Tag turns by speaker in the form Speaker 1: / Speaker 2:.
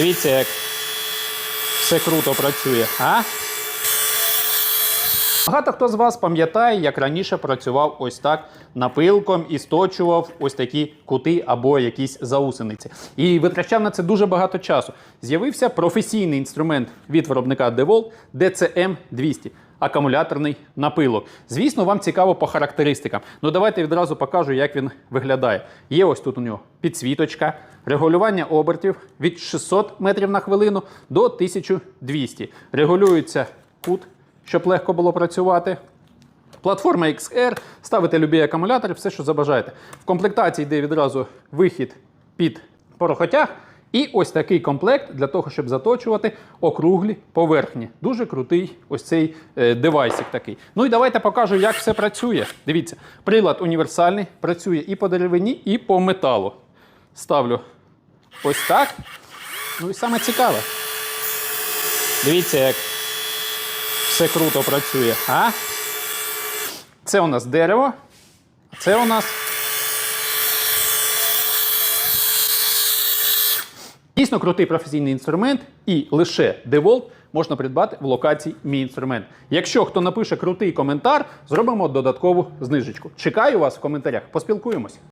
Speaker 1: Дивіться, як все круто працює. А? Багато хто з вас пам'ятає, як раніше працював ось так напилком і сточував ось такі кути або якісь заусениці. І витрачав на це дуже багато часу. З'явився професійний інструмент від виробника DeWalt DCM 200 акумуляторний напилок. Звісно, вам цікаво по характеристикам. Ну давайте відразу покажу, як він виглядає. Є ось тут у нього підсвіточка, регулювання обертів від 600 метрів на хвилину до 1200. Регулюється кут щоб легко було працювати. Платформа XR, ставите любі акумулятори, все, що забажаєте. В комплектації йде відразу вихід під порохотяг. І ось такий комплект для того, щоб заточувати округлі поверхні. Дуже крутий ось цей е, девайсик такий. Ну і давайте покажу, як все працює. Дивіться, прилад універсальний, працює і по деревині, і по металу. Ставлю ось так. Ну і саме цікаве. Дивіться, як все круто працює. А? Це у нас дерево. Це у нас. Дійсно крутий професійний інструмент, і лише DeWalt можна придбати в локації Мій інструмент. Якщо хто напише крутий коментар, зробимо додаткову знижечку. Чекаю вас в коментарях. Поспілкуємось.